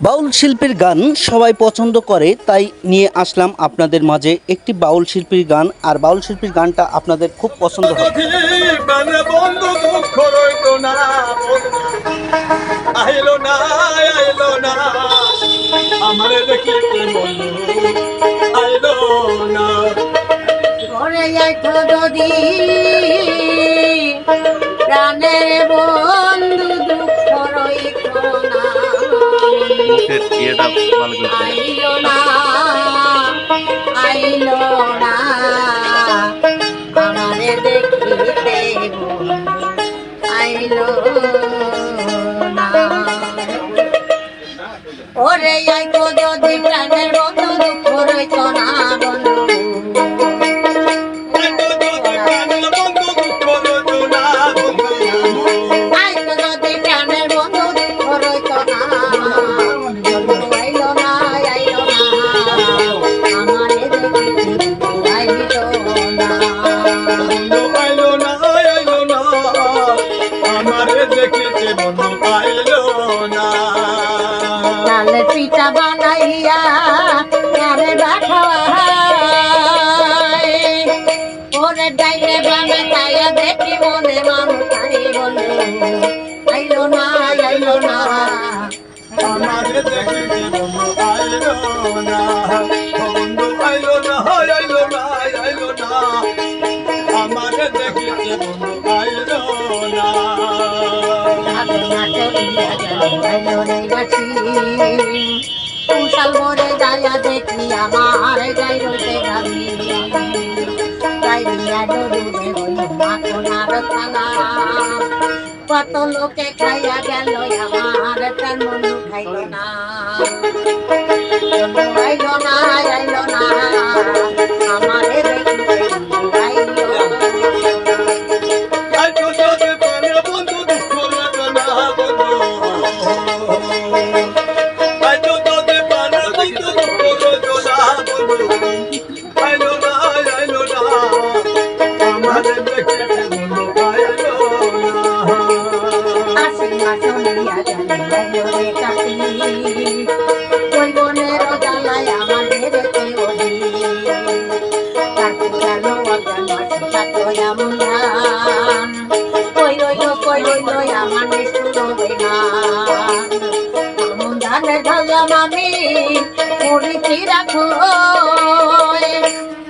বাউল শিল্পীর গান সবাই পছন্দ করে তাই নিয়ে আসলাম আপনাদের মাঝে একটি বাউল শিল্পীর গান আর বাউল শিল্পীর গানটা আপনাদের খুব পছন্দ হবে। মানে ইয়েটা ভালো করে আইলো না। লাল পিঠা বানাইয়া আরে রাখা ওরে ডাইলে বামে তাইয়া দেখি মনে মান তাই বলে। আইলো না আইলো না। দেখিতে গাছি কুশাল মোরে যাইয়া দেখি আমার গাই রইতে গাবি গাইয়া ডরুরে হইল মাখনার থানা কত লোকে খাইয়া গেল, আমার তার মনু খাইল না। আইল না আইল না, আমারে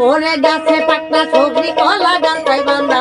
ওরে গাছে পাকনা সবজি কলা গান তাই বান্দা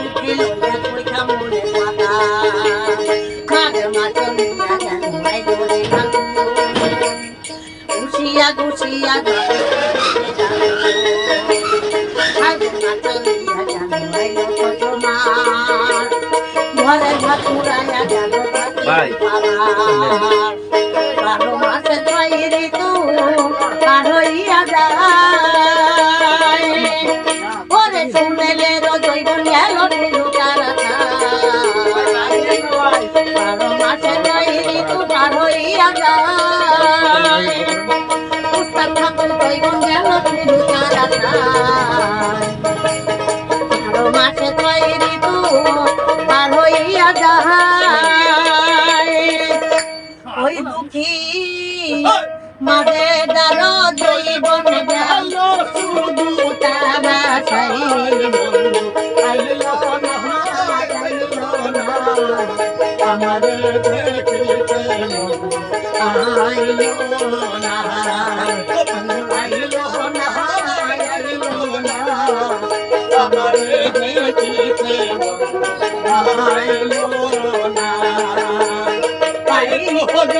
গুছিয়া যাবে ঘরে ঠাকুরায়া গেল। বারো মাসে তৈরি তু পার হইয়া যায় ওরে শুনেলে মাঝে দারো জীবন গেল, শুধু তারা সাই আইলো না আইলো না, আমারে দেখিতে আইলো না আইলো না আইলো না, আমারে দেখিতে আইলো না পাইলো যদি